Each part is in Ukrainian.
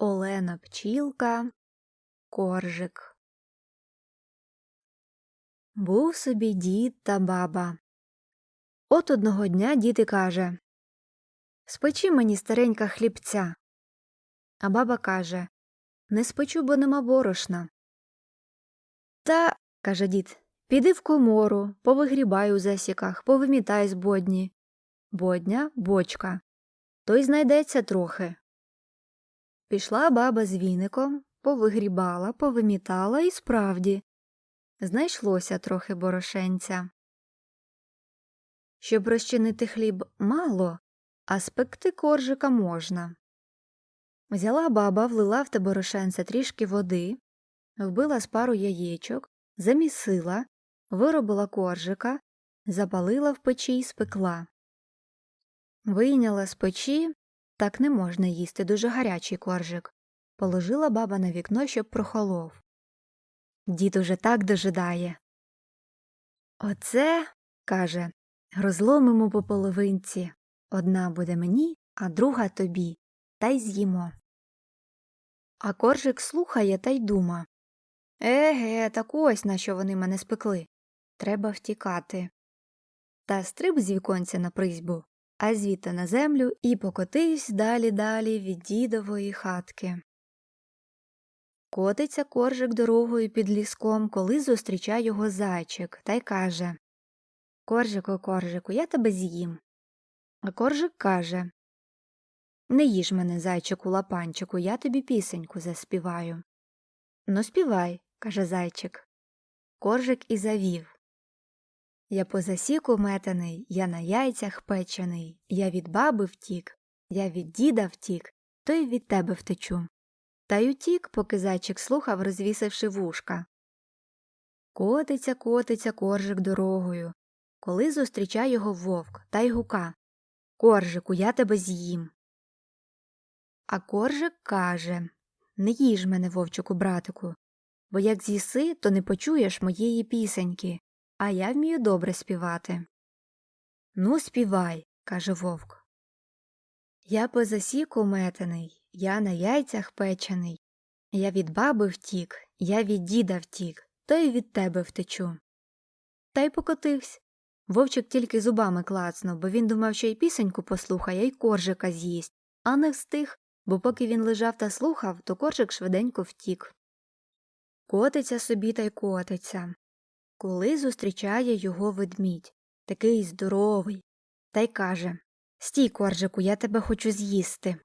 Олена Пчілка, Коржик. Був собі дід та баба. От одного дня дід і каже Спечи мені старенька хлібця. А баба каже Не спечу, бо нема борошна. Та, каже дід, піди в комору, повигрібай у засіках, повимітай з бодні. Бодня бочка. Той знайдеться трохи. Пішла баба з віником, повигрібала, повимітала і справді знайшлося трохи борошенця. Щоб розчинити хліб мало, а спекти коржика можна. Взяла баба, влила в те борошенце трішки води, вбила з пару яєчок, замісила, виробила коржика, запалила в печі й спекла. Вийняла з печі, так не можна їсти дуже гарячий коржик. Положила баба на вікно, щоб прохолов. Дід уже так дожидає. Оце, каже, розломимо по половинці. Одна буде мені, а друга тобі, та й з'їмо. А коржик слухає та й дума. Еге, так ось на що вони мене спекли. Треба втікати. Та стриб з віконця на призьбу, а звідти на землю і покотився далі далі від дідової хатки. Котиться коржик дорогою під ліском, коли зустрічає його зайчик, та й каже Коржику, коржику, я тебе з'їм. А коржик каже Не їж мене, зайчику лапанчику, я тобі пісеньку заспіваю. Ну, співай, каже зайчик. Коржик і завів. Я по засіку метаний, я на яйцях печений, я від баби втік, я від діда втік, то й від тебе втечу. Та й утік, поки зайчик слухав, розвісивши вушка. Котиться, котиться коржик дорогою. Коли зустрічає його вовк та й гука Коржику, я тебе з'їм. А коржик каже Не їж мене, вовчику, братику, бо як з'їси, то не почуєш моєї пісеньки, а я вмію добре співати. Ну, співай, каже вовк. Я по засіку метений, я на яйцях печений. Я від баби втік, я від діда втік, то й від тебе втечу. Та й покотився. Вовчик тільки зубами клацнув, бо він думав, що й пісеньку послухає, й коржика з'їсть, а не встиг, бо поки він лежав та слухав, то коржик швиденько втік. Котиться собі та й котиться. Коли зустрічає його ведмідь, такий здоровий, та й каже Стій, коржику, я тебе хочу з'їсти.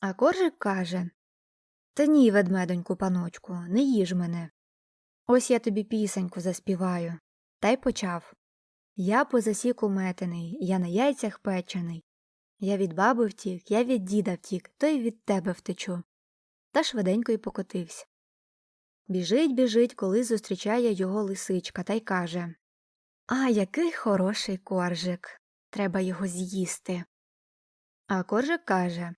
А коржик каже Та ні, ведмедоньку, паночку, не їж мене. Ось я тобі пісеньку заспіваю. Та й почав. Я по засіку метений, я на яйцях печений. Я від баби втік, я від діда втік, то й від тебе втечу. Та швиденько й покотився. Біжить, біжить, коли зустрічає його лисичка, та й каже А, який хороший коржик. Треба його з'їсти. А коржик каже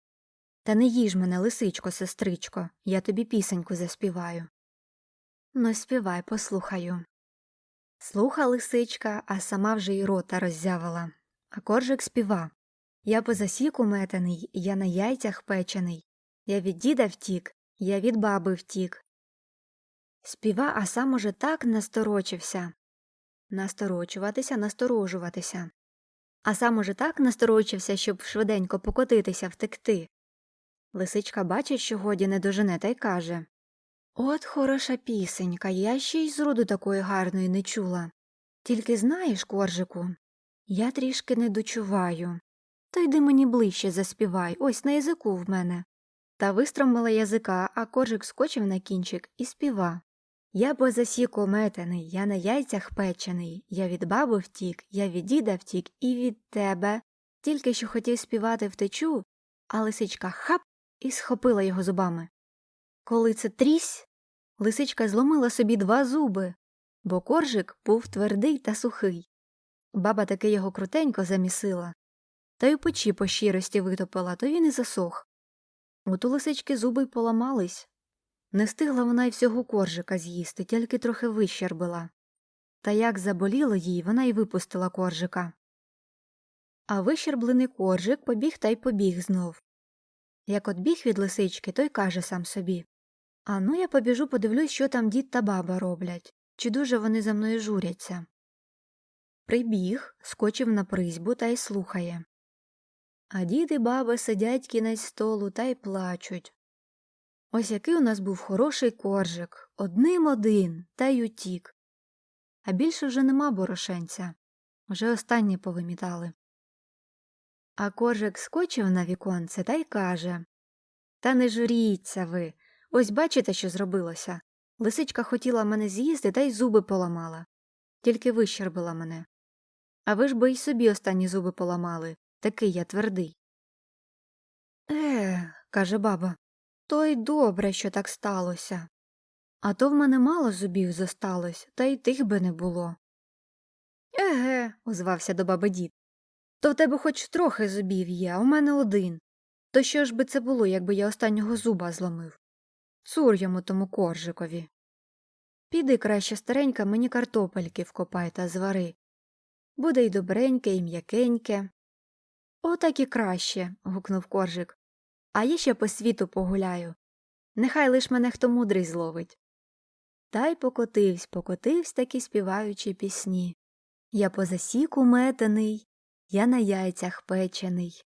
Та не їж мене, лисичко, сестричко, я тобі пісеньку заспіваю. Ну, співай, послухаю. Слуха лисичка, а сама вже й рота роззявила. А коржик співа Я по засіку метений, я на яйцях печений. Я від діда втік, я від баби втік. Співа, а сам уже так насторочився. Насторочуватися, насторожуватися. А сам уже так насторочився, щоб швиденько покотитися, втекти. Лисичка бачить, що годі не дожене, та й каже От хороша пісенька, я ще й зроду такої гарної не чула. Тільки знаєш, коржику, я трішки не дочуваю. То йди мені ближче заспівай, ось на язику в мене. Та вистромила язика, а коржик скочив на кінчик і співа. Я по засіку метений, я на яйцях печений, я від баби втік, я від діда втік і від тебе. Тільки що хотів співати втечу, а лисичка хап і схопила його зубами. Коли це трісь, лисичка зломила собі два зуби, бо коржик був твердий та сухий. Баба таки його крутенько замісила, та й у печі по щирості витопила, то він і засох. От у лисички зуби й поламались. Не встигла вона й всього коржика з'їсти, тільки трохи вищербила. Та як заболіло їй, вона й випустила коржика. А вищерблений коржик побіг та й побіг знов. Як от біг від лисички, той каже сам собі А ну я побіжу подивлюсь, що там дід та баба роблять, чи дуже вони за мною журяться. Прибіг, скочив на призьбу та й слухає. А дід і баба сидять кінець столу та й плачуть. Ось який у нас був хороший коржик, одним один, та й утік. А більше вже нема борошенця. Вже останні повимітали. А коржик скочив на віконце та й каже Та не журіться ви. Ось бачите, що зробилося. Лисичка хотіла мене з'їсти та й зуби поламала. Тільки вищербила мене. А ви ж би й собі останні зуби поламали. Такий я твердий. Е, каже баба, то й добре, що так сталося. А то в мене мало зубів зосталось, та й тих би не було. Еге, озвався до баби дід. То в тебе хоч трохи зубів є, а у мене один. То що ж би це було, якби я останнього зуба зломив? Цур йому тому коржикові. Піди краще старенька мені картопельки вкопай та звари. Буде й добреньке, і м'якеньке. Отак і краще. гукнув коржик. А я ще по світу погуляю. Нехай лиш мене хто мудрий зловить. Та й покотивсь, покотивсь таки співаючи пісні. Я по засіку метений, я на яйцях печений.